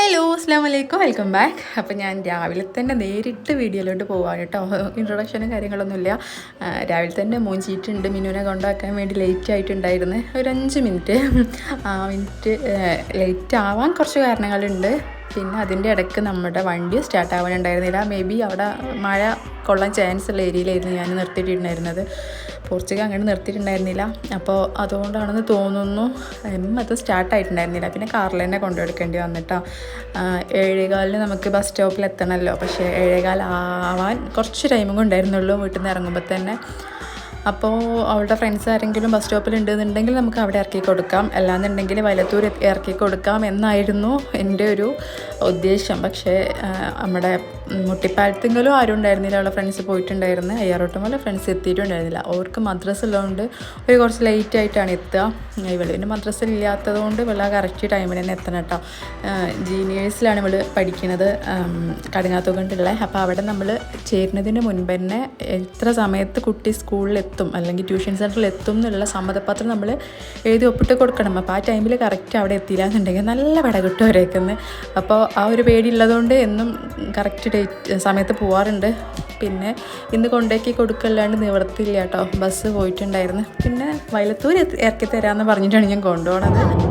Hello അസ്സാം വലൈക്കും welcome back അപ്പോൾ ഞാൻ രാവിലെ തന്നെ നേരിട്ട് വീഡിയോയിലോട്ട് പോകാൻ കേട്ടോ. ഇൻട്രൊഡക്ഷനും കാര്യങ്ങളൊന്നുമില്ല. രാവിലെ തന്നെ മൂഞ്ചിയിട്ടുണ്ട് മിനുവിനെ കൊണ്ടാക്കാൻ വേണ്ടി ലേറ്റ് ആയിട്ടുണ്ടായിരുന്നു. ഒരു അഞ്ച് മിനിറ്റ് ആ മിനിറ്റ് ലേറ്റ് ആവാൻ കുറച്ച് കാരണങ്ങളുണ്ട്. പിന്നെ അതിന്റെ ഇടയ്ക്ക് നമ്മുടെ വണ്ടി സ്റ്റാർട്ട് ആവാനുണ്ടായിരുന്നില്ല. മേ ബി അവിടെ മഴ കൊള്ളാൻ ചാൻസ് ഉള്ള ഏരിയയിലായിരുന്നു ഞാൻ നിർത്തിയിട്ടുണ്ടായിരുന്നത്. പോർച്ചുഗൽ അങ്ങനെ നിർത്തിയിട്ടുണ്ടായിരുന്നില്ല. അപ്പോൾ അതുകൊണ്ടാണെന്ന് തോന്നുന്നു എം അത് സ്റ്റാർട്ടായിട്ടുണ്ടായിരുന്നില്ല പിന്നെ കാറിൽ തന്നെ കൊണ്ടുകൊടുക്കേണ്ടി വന്നിട്ടോ. ഏഴേകാലിന് നമുക്ക് ബസ് സ്റ്റോപ്പിൽ എത്തണമല്ലോ പക്ഷേ ഏഴേകാൽ ആവാൻ കുറച്ച് ടൈമും കൊണ്ടായിരുന്നുള്ളൂ വീട്ടിൽ നിന്ന് ഇറങ്ങുമ്പോൾ തന്നെ. അപ്പോൾ അവളുടെ ഫ്രണ്ട്സ് ആരെങ്കിലും ബസ് സ്റ്റോപ്പിൽ ഉണ്ടെന്നുണ്ടെങ്കിൽ നമുക്ക് അവിടെ ഇറക്കി കൊടുക്കാം. അല്ലാന്നുണ്ടെങ്കിൽ വലത്തൂർ ഇറക്കി കൊടുക്കാം എന്നായിരുന്നു എന്റെ ഒരു ഉദ്ദേശം. പക്ഷേ നമ്മുടെ മുട്ടിപ്പാലത്തെങ്കിലും ആരും ഉണ്ടായിരുന്നില്ല. അവളെ ഫ്രണ്ട്സ് പോയിട്ടുണ്ടായിരുന്നു. അയ്യാറോട്ടം പോലെ ഫ്രണ്ട്സ് എത്തിയിട്ടുണ്ടായിരുന്നില്ല. അവർക്ക് മദ്രസ് ഉള്ളതുകൊണ്ട് ഒരു കുറച്ച് ലേറ്റ് ആയിട്ടാണ് എത്തുക. ഇവൾ പിന്നെ മദ്രസ ഇല്ലാത്തത് കൊണ്ട് ഇവൾ കറക്റ്റ് ടൈമിന് തന്നെ എത്തണം കേട്ടോ. ജീനിയേഴ്സിലാണ് ഇവൾ പഠിക്കുന്നത്. കടുങ്ങാത്തുകൊണ്ടുള്ള അപ്പോൾ അവിടെ നമ്മൾ ചേരുന്നതിന് മുൻപ് തന്നെ എത്ര സമയത്ത് കുട്ടി സ്കൂളിൽ എത്തും? അല്ലെങ്കിൽ ട്യൂഷൻ സെന്ററിൽ എത്തും എന്നുള്ള സമ്മതപത്രം നമ്മൾ എഴുതി ഒപ്പിട്ട് കൊടുക്കണം. അപ്പോൾ ആ ടൈമിൽ കറക്റ്റ് അവിടെ എത്തിയില്ല എന്നുണ്ടെങ്കിൽ നല്ല പട കിട്ടും അവരേക്കുന്ന് അപ്പോൾ ആ ഒരു പേടി ഉള്ളതുകൊണ്ട് എന്നും കറക്റ്റ് സമയത്ത് പോവാറുണ്ട്. പിന്നെ ഇന്ന് കൊണ്ടേക്കി കൊടുക്കല്ലാണ്ട് നിവർത്തിയില്ല കേട്ടോ. ബസ് പോയിട്ടുണ്ടായിരുന്നു. പിന്നെ വയലത്തൂർ ഇറക്കി തരാമെന്ന് പറഞ്ഞിട്ടാണ് ഞാൻ കൊണ്ടുപോകണത്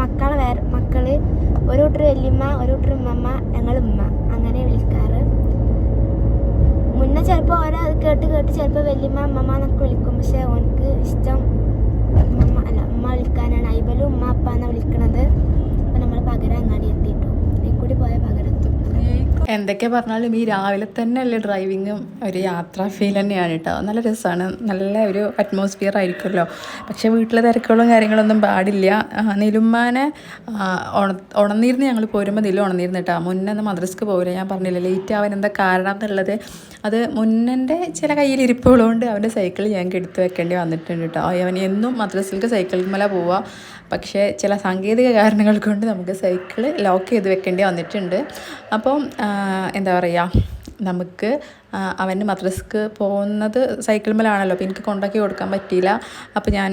മക്കളേ വേറെ മക്കൾ ഒരു കൂട്ടർ വല്യമ്മ ഒരു കൂട്ടർ ഉമ്മമ്മ ഞങ്ങൾ ഉമ്മ. അങ്ങനെ വിളിക്കാറ്. മുന്നേ ചിലപ്പോൾ ഓരോ കേട്ട് കേട്ട് ചിലപ്പോൾ വല്യമ്മ അമ്മമ്മ എന്നൊക്കെ വിളിക്കും. പക്ഷേ ഓനക്ക് ഇഷ്ടം ഉമ്മ അല്ല ഉമ്മ വിളിക്കാനാണ്. ഐബലും ഉമ്മ അപ്പ എന്നാണ് വിളിക്കണത് അപ്പം നമ്മൾ പകരം അങ്ങാടി എത്തിയിട്ടു ഇതിൽ കൂടി പോയ പകരത്തും എന്തൊക്കെ പറഞ്ഞാലും ഈ രാവിലെ തന്നെ അല്ലേ ഡ്രൈവിങ്ങും ഒരു യാത്ര ഫീൽ തന്നെയാണ് കേട്ടോ. നല്ല രസമാണ് നല്ല ഒരു അറ്റ്മോസ്ഫിയർ ആയിരിക്കുമല്ലോ. പക്ഷേ വീട്ടിലെ തിരക്കുകളും കാര്യങ്ങളൊന്നും പാടില്ല. നിലുമ്മാനെ ഉണർന്നിരുന്ന് ഞങ്ങൾ പോരുമ്പോൾ നില ഉണർന്നിരുന്നു കേട്ടോ. മുന്നേ ഒന്ന് മദ്രസ്ക്ക് പോകില്ല ഞാൻ പറഞ്ഞില്ല ലേറ്റ് ആവാൻ എന്താ കാരണം എന്നുള്ളത്. അത് മുന്നന്റെ ചില കയ്യിൽ ഇരിപ്പുള്ളതുകൊണ്ട് അവന്റെ സൈക്കിൾ ഞങ്ങൾക്ക് എടുത്ത് വെക്കേണ്ടി വന്നിട്ടുണ്ട് കേട്ടോ. അവൻ എന്നും മദ്രസിലേക്ക് സൈക്കിളിൽ മേലെ പോവുക പക്ഷേ ചില സാങ്കേതിക കാരണങ്ങൾ കൊണ്ട് നമുക്ക് സൈക്കിൾ ലോക്ക് ചെയ്ത് വെക്കേണ്ടി വന്നിട്ടുണ്ട്. അപ്പം എന്താ പറയുക നമുക്ക് അവന് മദ്രസ്ക്ക് പോകുന്നത് സൈക്കിൾ മേലാണല്ലോ. അപ്പോൾ എനിക്ക് കൊണ്ടാക്കി കൊടുക്കാൻ പറ്റിയില്ല. അപ്പോൾ ഞാൻ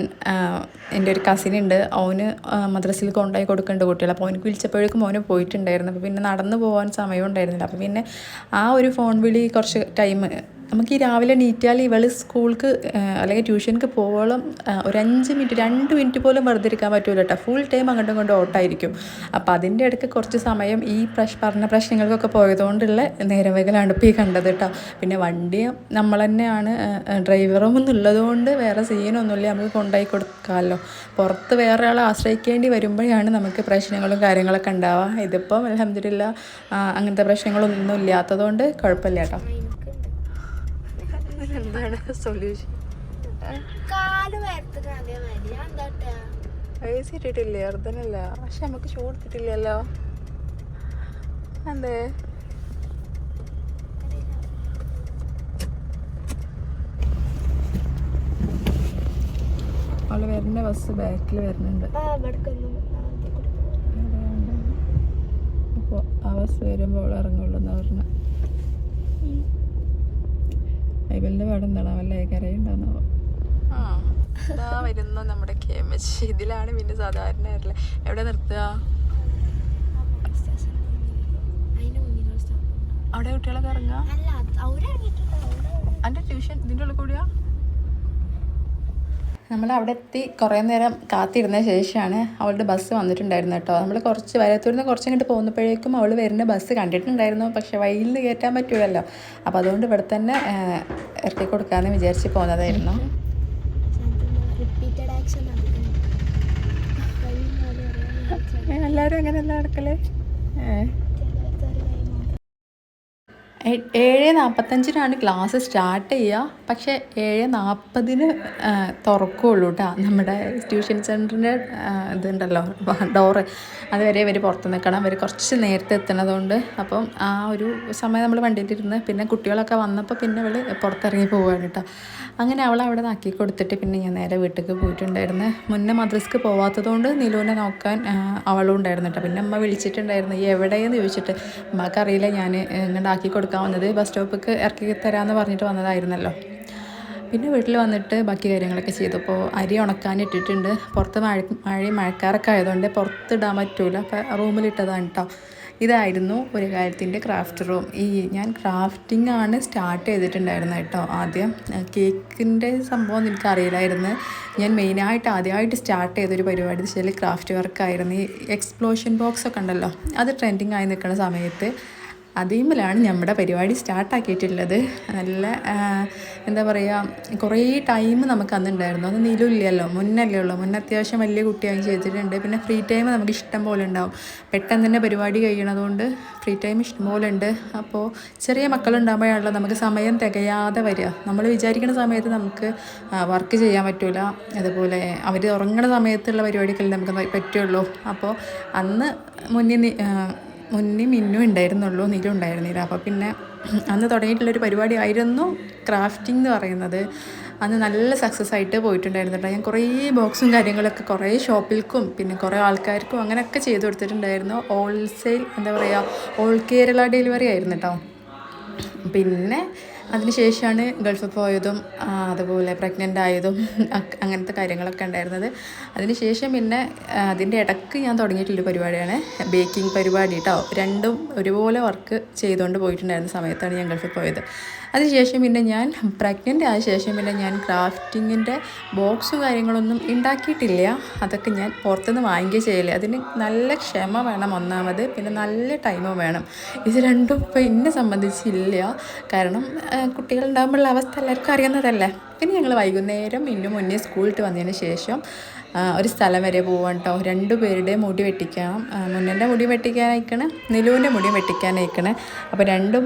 എന്റെ ഒരു കസിൻ ഉണ്ട്. അവന് മദ്രസയിൽ കൊണ്ടാക്കി കൊടുക്കേണ്ട കുട്ടികൾ അപ്പോൾ അവനക്ക് വിളിച്ചപ്പോഴേക്കും അവന് പോയിട്ടുണ്ടായിരുന്നു. അപ്പോൾ പിന്നെ നടന്നു പോകാൻ സമയം ഉണ്ടായിരുന്നില്ല. അപ്പോൾ പിന്നെ ആ ഒരു ഫോൺ വിളി കുറച്ച് ടൈം നമുക്ക് ഈ രാവിലെ നീറ്റാൽ ഇവൾ സ്കൂൾക്ക് അല്ലെങ്കിൽ ട്യൂഷനിക്ക് പോവോളം ഒരു അഞ്ച് മിനിറ്റ് രണ്ട് മിനിറ്റ് പോലും വെറുതെ ഇരിക്കാൻ പറ്റൂല കേട്ടോ ഫുൾ ടൈം അങ്ങോട്ടും ഇങ്ങോട്ടും ഓട്ടായിരിക്കും. അപ്പോൾ അതിന്റെ ഇടയ്ക്ക് കുറച്ച് സമയം ഈ പ്രശ് പറഞ്ഞ പ്രശ്നങ്ങൾക്കൊക്കെ പോയതുകൊണ്ടുള്ള നേരവേഗലാണ് ഇപ്പോൾ ഈ കണ്ടത് കേട്ടോ. പിന്നെ വണ്ടി നമ്മൾ തന്നെയാണ് ഡ്രൈവറും എന്നുള്ളതുകൊണ്ട് വേറെ സീനൊന്നുമില്ല നമുക്ക് കൊണ്ടുപോയി കൊടുക്കാമല്ലോ. പുറത്ത് വേറെ ആളെ ആശ്രയിക്കേണ്ടി വരുമ്പോഴാണ് നമുക്ക് പ്രശ്നങ്ങളും കാര്യങ്ങളൊക്കെ ഉണ്ടാവുക. ഇതിപ്പം അലഹമില്ല അങ്ങനത്തെ പ്രശ്നങ്ങളൊന്നും ഇല്ലാത്തതുകൊണ്ട് കുഴപ്പമില്ല കേട്ടോ. എന്താണ് സൊല്യൂഷൻ ഐസ് ഇട്ടിട്ടില്ലേ? അർദ്ധനല്ല പക്ഷെ നമുക്ക് ഷൂ എടുത്തിട്ടില്ലല്ലോ എന്തേ അവൾ വരുന്ന ബസ് ബാക്കിൽ വരുന്നുണ്ട്. അപ്പോൾ ആ ബസ് വരുമ്പോൾ അവൾ ഇറങ്ങുള്ളൂ എന്നാ പറഞ്ഞു. ഐബലിന്റെ പാട് എന്താണ്? വല്ല കരയുണ്ടാവുന്നവ ആ വരുന്നു നമ്മുടെ കെ എം എച്ച് ഇതിലാണ് പിന്നെ സാധാരണ വരൽ എവിടെ നിർത്തുക? അവിടെ കുട്ടികളൊക്കെ ഇറങ്ങുക? എന്റെ ട്യൂഷൻ ഇതിന്റെ ഉള്ളിൽ കൂടിയാ? നമ്മൾ അവിടെ എത്തി കുറേ നേരം കാത്തിരുന്ന ശേഷമാണ് അവളുടെ ബസ് വന്നിട്ടുണ്ടായിരുന്നു കേട്ടോ. നമ്മൾ കുറച്ച് വരത്തൂരിന്ന് കുറച്ച് ഇങ്ങോട്ട് പോകുന്നപ്പോഴേക്കും അവൾ വരുന്ന ബസ് കണ്ടിട്ടുണ്ടായിരുന്നു. പക്ഷേ വഴിയിൽ നിന്ന് കയറ്റാൻ പറ്റൂലല്ലോ. അപ്പോൾ അതുകൊണ്ട് ഇവിടെ തന്നെ ഇറക്കി കൊടുക്കാമെന്ന് വിചാരിച്ച് പോകുന്നതായിരുന്നു എല്ലാവരും അങ്ങനെ നടക്കുന്നു കഴിയും എല്ലാവരും എങ്ങനെയല്ല നടക്കൽ? ഏ. ചിലർക്ക് ഒരു കൈ മാത്രം എ- ഏഴ് നാൽപ്പത്തഞ്ചിനാണ് ക്ലാസ് സ്റ്റാർട്ട് ചെയ്യുക. പക്ഷേ ഏഴ് നാൽപ്പതിന് തുറക്കുകയുള്ളൂ കേട്ടോ നമ്മുടെ ട്യൂഷൻ സെന്ററിന്റെ ഇതുണ്ടല്ലോ ഡോറ്. അതുവരെ ഇവർ പുറത്ത് നിൽക്കണം. അവർ കുറച്ച് നേരത്തെ എത്തണതുകൊണ്ട് അപ്പം ആ ഒരു സമയം നമ്മൾ വണ്ടിയിലിരുന്ന് പിന്നെ കുട്ടികളൊക്കെ വന്നപ്പോൾ പിന്നെ അവൾ പുറത്തിറങ്ങി പോവുകയാണ് കേട്ടോ അങ്ങനെ അവൾ അവിടെ നാക്കി കൊടുത്തിട്ട് പിന്നെ ഞാൻ നേരെ വീട്ടിലേക്ക് പോയിട്ടുണ്ടായിരുന്നു. മുന്നേ മദ്രസ്ക്ക് പോവാത്തതുകൊണ്ട് നിലുവിനെ നോക്കാൻ അവളും ഉണ്ടായിരുന്നു കേട്ടോ പിന്നെ അമ്മ വിളിച്ചിട്ടുണ്ടായിരുന്നു ഈ എവിടെയെന്ന് ചോദിച്ചിട്ട്? അമ്മക്കറിയില്ല ഞാൻ ഇങ്ങോട്ട് ആക്കി വന്നത് ബസ് സ്റ്റോപ്പിക്ക് ഇറക്കി തരാമെന്ന് പറഞ്ഞിട്ട് വന്നതായിരുന്നല്ലോ. പിന്നെ വീട്ടിൽ വന്നിട്ട് ബാക്കി കാര്യങ്ങളൊക്കെ ചെയ്തു. അപ്പോൾ അരി ഉണക്കാൻ ഇട്ടിട്ടുണ്ട്. പുറത്ത് മഴ മഴയും മഴക്കാരൊക്കെ ആയതുകൊണ്ട് പുറത്ത് ഇടാൻ പറ്റൂല. അപ്പോൾ റൂമിലിട്ടതാണ് കേട്ടോ ഇതായിരുന്നു ഒരു കാര്യത്തിന്റെ ക്രാഫ്റ്റ് റൂം ഈ ഞാൻ ക്രാഫ്റ്റിംഗ് ആണ് സ്റ്റാർട്ട് ചെയ്തിട്ടുണ്ടായിരുന്നത് കേട്ടോ ആദ്യം. കേക്കിന്റെ സംഭവം എനിക്ക് അറിയില്ലായിരുന്നു ഞാൻ മെയിനായിട്ട് ആദ്യമായിട്ട് സ്റ്റാർട്ട് ചെയ്തൊരു പരിപാടി വെച്ചാൽ ക്രാഫ്റ്റ് വർക്കായിരുന്നു ഈ എക്സ്പ്ലോഷൻ ബോക്സ് ഒക്കെ ഉണ്ടല്ലോ. അത് ട്രെൻഡിങ് ആയി നിൽക്കുന്ന സമയത്ത് അതീമിലാണ് നമ്മുടെ പരിപാടി സ്റ്റാർട്ടാക്കിയിട്ടുള്ളത്. നല്ല എന്താ പറയുക കുറേ ടൈം നമുക്ക് അന്നുണ്ടായിരുന്നു. അത് നീലുമില്ലല്ലോ മുന്നല്ലേ ഉള്ളൂ. മുന്നേ അത്യാവശ്യം വലിയ കുട്ടിയായി ചെയ്തിട്ടുണ്ട്. പിന്നെ ഫ്രീ ടൈം നമുക്ക് ഇഷ്ടം പോലെ ഉണ്ടാവും. പെട്ടെന്ന് തന്നെ പരിപാടി കഴിയണതുകൊണ്ട് ഫ്രീ ടൈം ഇഷ്ടം പോലെ ഉണ്ട്. അപ്പോൾ ചെറിയ മക്കളുണ്ടാകുമ്പോഴാണല്ലോ നമുക്ക് സമയം തികയാതെ വരിക. നമ്മൾ വിചാരിക്കുന്ന സമയത്ത് നമുക്ക് വർക്ക് ചെയ്യാൻ പറ്റില്ല അതുപോലെ അവർ ഉറങ്ങുന്ന സമയത്തുള്ള പരിപാടിക്കല്ലേ നമുക്ക് പറ്റുള്ളൂ. അപ്പോൾ അന്ന് മുന്നിൽ മുന്നേ മിന്നും ഉണ്ടായിരുന്നുള്ളൂ നീലും ഉണ്ടായിരുന്നില്ല. അപ്പോൾ പിന്നെ അന്ന് തുടങ്ങിയിട്ടുള്ളൊരു പരിപാടി ആയിരുന്നു ക്രാഫ്റ്റിംഗ് എന്ന് പറയുന്നത്. അന്ന് നല്ല സക്സസ് ആയിട്ട് പോയിട്ടുണ്ടായിരുന്നു ഞാൻ കുറേ ബോക്സും കാര്യങ്ങളൊക്കെ കുറേ ഷോപ്പിൽക്കും പിന്നെ കുറേ ആൾക്കാർക്കും അങ്ങനെയൊക്കെ ചെയ്തു കൊടുത്തിട്ടുണ്ടായിരുന്നു. ഹോൾസെയിൽ എന്താ പറയുക ഓൾ കേരള ഡെലിവറി ആയിരുന്നു കേട്ടോ. പിന്നെ അതിനുശേഷമാണ് ഗൾഫിൽ പോയതും അതുപോലെ പ്രഗ്നന്റ് ആയതും അങ്ങനത്തെ കാര്യങ്ങളൊക്കെ ഉണ്ടായിരുന്നത്. അതിനുശേഷം പിന്നെ അതിന്റെ ഇടയ്ക്ക് ഞാൻ തുടങ്ങിയിട്ടുള്ളൊരു പരിപാടിയാണ് ബേക്കിംഗ് പരിപാടി കേട്ടോ രണ്ടും ഒരുപോലെ വർക്ക് ചെയ്തുകൊണ്ട് പോയിട്ടുണ്ടായിരുന്ന സമയത്താണ് ഞാൻ ഗൾഫിൽ പോയത്. അതിനുശേഷം പിന്നെ ഞാൻ പ്രഗ്നന്റ് ആയ ശേഷം പിന്നെ ഞാൻ ക്രാഫ്റ്റിങ്ങിന്റെ ബോക്സും കാര്യങ്ങളൊന്നും ഉണ്ടാക്കിയിട്ടില്ല അതൊക്കെ ഞാൻ പുറത്തുനിന്ന് വാങ്ങിക്കുക ചെയ്യില്ലേ അതിന് നല്ല ക്ഷമ വേണം ഒന്നാമത്. പിന്നെ നല്ല ടൈമും വേണം. ഇത് രണ്ടും ഇപ്പോൾ എന്നെ സംബന്ധിച്ചില്ല. കാരണം കുട്ടികളുണ്ടാകുമ്പോഴുള്ള അവസ്ഥ എല്ലാവർക്കും അറിയുന്നതല്ലേ? പിന്നെ ഞങ്ങൾ വൈകുന്നേരം ഇന്നു മുന്നേ സ്കൂളിട്ട് വന്നതിന് ശേഷം ഒരു സ്ഥലം വരെ പോവാൻ കേട്ടോ രണ്ടു പേരുടെ മുടി വെട്ടിക്കാം. മുന്നന്റെ മുടി വെട്ടിക്കാനയക്കണം നിലുവിന്റെ മുടി വെട്ടിക്കാനയക്കണം. അപ്പോൾ രണ്ടും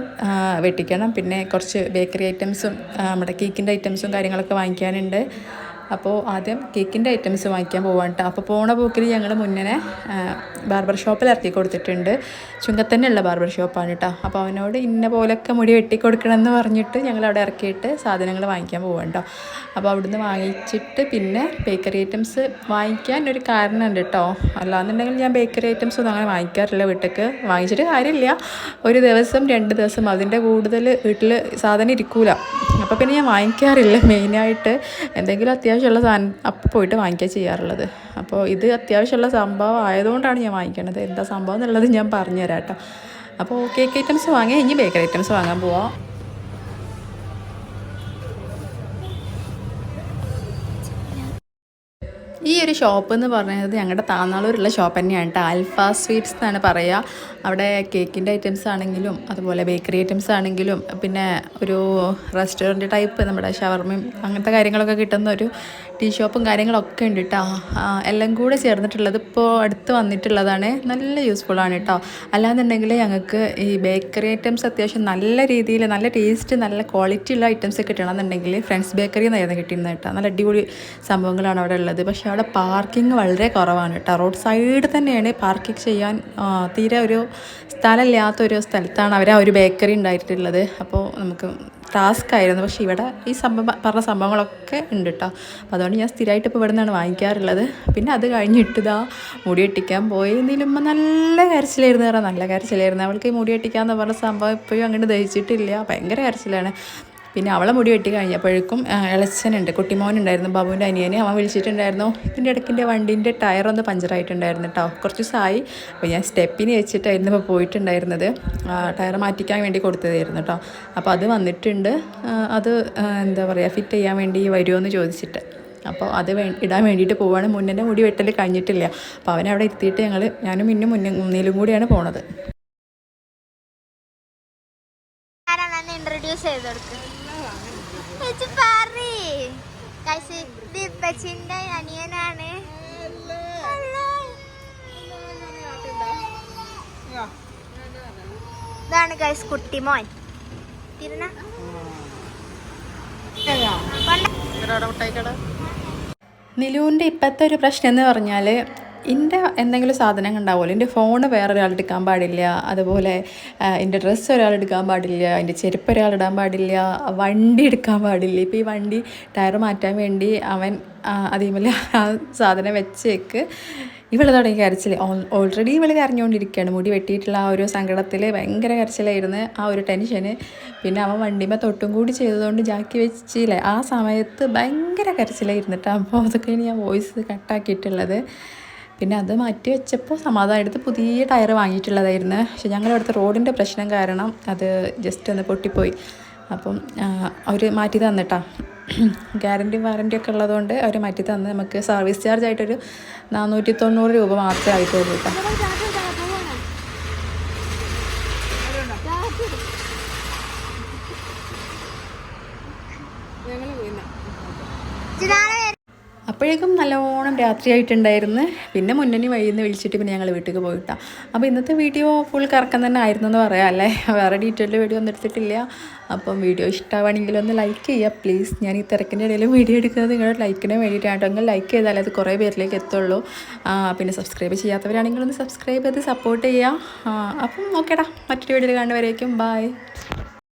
വെട്ടിക്കണം. പിന്നെ കുറച്ച് ബേക്കറി ഐറ്റംസും നമ്മുടെ കേക്കിന്റെ ഐറ്റംസും കാര്യങ്ങളൊക്കെ വാങ്ങിക്കാനുണ്ട്. അപ്പോൾ ആദ്യം കേക്കിന്റെ ഐറ്റംസ് വാങ്ങിക്കാൻ പോവാണ് കേട്ടോ അപ്പോൾ പോണ പോക്കിൽ ഞങ്ങൾ മുന്നേ ബാർബർ ഷോപ്പിൽ ഇറക്കി കൊടുത്തിട്ടുണ്ട്. ചുങ്കത്തന്നെയുള്ള ബാർബർ ഷോപ്പാണ് കേട്ടോ അപ്പോൾ അവനോട് ഇന്ന പോലൊക്കെ മുടി വെട്ടി കൊടുക്കണമെന്ന് പറഞ്ഞിട്ട് ഞങ്ങൾ അവിടെ ഇറക്കിയിട്ട് സാധനങ്ങൾ വാങ്ങിക്കാൻ പോവാണ് കേട്ടോ അപ്പോൾ അവിടുന്ന് വാങ്ങിച്ചിട്ട് പിന്നെ ബേക്കറി ഐറ്റംസ് വാങ്ങിക്കാൻ ഒരു കാരണമുണ്ട് കേട്ടോ അല്ലാന്നുണ്ടെങ്കിൽ ഞാൻ ബേക്കറി ഐറ്റംസ് ഒന്നും അങ്ങനെ വാങ്ങിക്കാറില്ല വീട്ടിലേക്ക് വാങ്ങിച്ചിട്ട് കാര്യമില്ല. ഒരു ദിവസം രണ്ട് ദിവസം അതിന്റെ കൂടുതൽ വീട്ടിൽ സാധനം ഇരിക്കൂല. അപ്പോൾ പിന്നെ ഞാൻ വാങ്ങിക്കാറില്ല മെയിനായിട്ട്. എന്തെങ്കിലും അത്യാവശ്യമുള്ള സാധനം അപ്പോൾ പോയിട്ട് വാങ്ങിക്കുക ചെയ്യാറുള്ളത്. അപ്പോൾ ഇത് അത്യാവശ്യമുള്ള സംഭവം ആയതുകൊണ്ടാണ് ഞാൻ വാങ്ങിക്കണത്. എന്താ സംഭവം എന്നുള്ളത് ഞാൻ പറഞ്ഞുതരാം കേട്ടോ. അപ്പോൾ കേക്ക് ഐറ്റംസ് വാങ്ങി ഇനി ബേക്കറി ഐറ്റംസ് വാങ്ങാൻ പോവാം. ഈ ഒരു ഷോപ്പ് എന്ന് പറയുന്നത് ഞങ്ങളുടെ താന്നാളൂരുള്ള ഷോപ്പ് തന്നെയാണ് കേട്ടോ ആൽഫ സ്വീറ്റ്സ് എന്നാണ് പറയുക അവിടെ കേക്കിന്റെ ഐറ്റംസ് ആണെങ്കിലും അതുപോലെ ബേക്കറി ഐറ്റംസ് ആണെങ്കിലും പിന്നെ ഒരു റെസ്റ്റോറന്റ് ടൈപ്പ് നമ്മുടെ ഷവർമയും അങ്ങനത്തെ കാര്യങ്ങളൊക്കെ കിട്ടുന്ന ഒരു ടീ ഷോപ്പും കാര്യങ്ങളൊക്കെ ഉണ്ട് കേട്ടോ എല്ലാം കൂടെ ചേർന്നിട്ടുള്ളത് ഇപ്പോൾ അടുത്ത് വന്നിട്ടുള്ളതാണ്. നല്ല യൂസ്ഫുൾ ആണ് കേട്ടോ അല്ലാന്നുണ്ടെങ്കിൽ ഞങ്ങൾക്ക് ഈ ബേക്കറി ഐറ്റംസ് അത്യാവശ്യം നല്ല രീതിയിൽ നല്ല ടേസ്റ്റ് നല്ല ക്വാളിറ്റി ഉള്ള ഐറ്റംസ് കിട്ടണമെന്നുണ്ടെങ്കിൽ ഫ്രണ്ട്സ് ബേക്കറി എന്നായിരുന്നു കിട്ടിയിരുന്നത് കേട്ടോ നല്ല അടിപൊളി സംഭവങ്ങളാണ് അവിടെ ഉള്ളത്. പക്ഷേ അവിടെ പാർക്കിംഗ് വളരെ കുറവാണ് കേട്ടോ. റോഡ് സൈഡ് തന്നെയാണ് പാർക്കിംഗ് ചെയ്യാൻ തീരെ ഒരു സ്ഥലമില്ലാത്ത ഒരു സ്ഥലത്താണ് അവർ ആ ഒരു ബേക്കറി ഉണ്ടായിട്ടുള്ളത്. അപ്പോൾ നമുക്ക് ടാസ്ക് ആയിരുന്നു. പക്ഷേ ഇവിടെ ഈ സംഭവം പറഞ്ഞ സംഭവങ്ങളൊക്കെ ഉണ്ട് കേട്ടോ. അപ്പോൾ അതുകൊണ്ട് ഞാൻ സ്ഥിരമായിട്ട് ഇപ്പോൾ ഇവിടെ നിന്നാണ് വാങ്ങിക്കാറുള്ളത്. പിന്നെ അത് കഴിഞ്ഞിട്ട് ഇതാ മുടി വെട്ടിക്കാൻ പോയി. നീലുമ്മ നല്ല കരച്ചിലായിരുന്നു കാരണം നല്ല കരച്ചിലായിരുന്നു. അവൾക്ക് ഈ മുടി വെട്ടിക്കാന്ന് പറഞ്ഞ സംഭവം ഇപ്പോഴും അങ്ങോട്ട് ദഹിച്ചിട്ടില്ല. ഭയങ്കര കരച്ചിലാണ്. പിന്നെ അവളെ മുടി വെട്ടി കഴിഞ്ഞപ്പോഴേക്കും ഇളച്ചനുണ്ട് കുട്ടിമോനുണ്ടായിരുന്നു ബാബുവിന്റെ അനിയനെ അവൻ വിളിച്ചിട്ടുണ്ടായിരുന്നു. ഇതിന്റെ ഇടയ്ക്കിന്റെ വണ്ടീന്റെ ടയർ ഒന്ന് പഞ്ചറായിട്ടുണ്ടായിരുന്നു കേട്ടോ കുറച്ച് ദിവസമായി അപ്പോൾ ഞാൻ സ്റ്റെപ്പിന് വെച്ചിട്ടായിരുന്നു ഇപ്പോൾ പോയിട്ടുണ്ടായിരുന്നത്. ടയർ മാറ്റിക്കാൻ വേണ്ടി കൊടുത്തതായിരുന്നു കേട്ടോ അപ്പോൾ അത് വന്നിട്ടുണ്ട്. അത് എന്താ പറയുക ഫിറ്റ് ചെയ്യാൻ വേണ്ടി വരുമോ എന്ന് ചോദിച്ചിട്ട്. അപ്പോൾ അത് വേ ഇടാൻ വേണ്ടിയിട്ട് പോവാണ് മുന്നേ മുടി വെട്ടൽ കഴിഞ്ഞിട്ടില്ല. അപ്പോൾ അവനവിടെ എത്തിയിട്ട് ഞങ്ങൾ ഞാനും ഇന്നും മുന്നേ മുന്നിലും കൂടിയാണ് പോണത്. ആരാണെന്ന് ഇൻട്രൊഡ്യൂസ് ചെയ്ത് കൊടുക്ക് അനിയനാണ്. ഇതാണ് ഗൈസ് കുട്ടിമോൻ തിരുന്ന നിലുവിന്റെ ഇപ്പോഴത്തെ ഒരു പ്രശ്നം എന്ന് പറഞ്ഞാൽ എന്റെ എന്തെങ്കിലും സാധനങ്ങൾ ഉണ്ടാവുമല്ലോ എന്റെ ഫോൺ വേറെ ഒരാൾ എടുക്കാൻ പാടില്ല. അതുപോലെ എന്റെ ഡ്രസ്സ് ഒരാൾ എടുക്കാൻ പാടില്ല. എന്റെ ചെരുപ്പ് ഇടാൻ പാടില്ല. വണ്ടി എടുക്കാൻ പാടില്ല. ഇപ്പോൾ ഈ വണ്ടി ടയർ മാറ്റാൻ വേണ്ടി അവൻ അതേമല്ല ആ സാധനം വെച്ചേക്ക്. ഇവൾ തുടങ്ങി കരച്ചിൽ ഓൾറെഡി ഇവൾ കരഞ്ഞുകൊണ്ടിരിക്കുകയാണ് മുടി വെട്ടിയിട്ടുള്ള ആ ഒരു സങ്കടത്തിൽ ഭയങ്കര കരച്ചിലായിരുന്നു. ആ ഒരു ടെൻഷന് പിന്നെ അവൻ വണ്ടിമേ തൊട്ടും കൂടി ചെയ്തതുകൊണ്ട് ജാക്കി വെച്ചില്ലേ. ആ സമയത്ത് ഭയങ്കര കരച്ചിലായിരുന്നു കേട്ടോ അപ്പോൾ അതൊക്കെയാണ് ഞാൻ വോയിസ് കട്ടാക്കിയിട്ടുള്ളത് പിന്നെ അത് മാറ്റി വെച്ചപ്പോൾ സമാധാനം എടുത്ത് പുതിയ ടയർ വാങ്ങിയിട്ടുള്ളതായിരുന്നു. പക്ഷെ ഞങ്ങളുടെ അവിടുത്തെ റോഡിന്റെ പ്രശ്നം കാരണം അത് ജസ്റ്റ് ഒന്ന് പൊട്ടിപ്പോയി. അപ്പം അവർ മാറ്റി തന്നിട്ടാ. ഗ്യാരണ്ടി വാറണ്ടി ഒക്കെ ഉള്ളതുകൊണ്ട് അവർ മാറ്റി തന്ന്. നമുക്ക് സർവീസ് ചാർജ് ആയിട്ടൊരു നാനൂറ്റി തൊണ്ണൂറ് രൂപ മാത്രമേ ആയിട്ടുള്ളൂ കേട്ടോ. അപ്പോഴേക്കും നല്ലോണം രാത്രിയായിട്ടുണ്ടായിരുന്നു. പിന്നെ മുന്നണി വഴിന്ന് വിളിച്ചിട്ട് പിന്നെ ഞങ്ങൾ വീട്ടിൽ പോയിട്ടാ. അപ്പോൾ ഇന്നത്തെ വീഡിയോ ഫുൾ കറക്കം തന്നെ ആയിരുന്നു എന്ന് പറയാം അല്ലേ? വേറെ ഡീറ്റെയിൽ വീഡിയോ ഒന്നും എടുത്തിട്ടില്ല. അപ്പം വീഡിയോ ഇഷ്ടമാണെങ്കിൽ ഒന്ന് ലൈക്ക് ചെയ്യുക പ്ലീസ് ഞാൻ ഈ തിരക്കിന്റെ ഇടയിൽ വീഡിയോ എടുക്കുന്നത് നിങ്ങളുടെ ലൈക്കിന് വേണ്ടിയിട്ടാണ്. എങ്കിൽ ലൈക്ക് ചെയ്താലേ അത് കുറേ പേരിലേക്ക് എത്തുള്ളൂ. പിന്നെ സബ്സ്ക്രൈബ് ചെയ്യാത്തവരാണെങ്കിൽ ഒന്ന് സബ്സ്ക്രൈബ് ചെയ്ത് സപ്പോർട്ട് ചെയ്യുക അപ്പം ഓക്കേടാ മറ്റൊരു വീഡിയോയിൽ കാണുന്നവരേക്കും ബൈ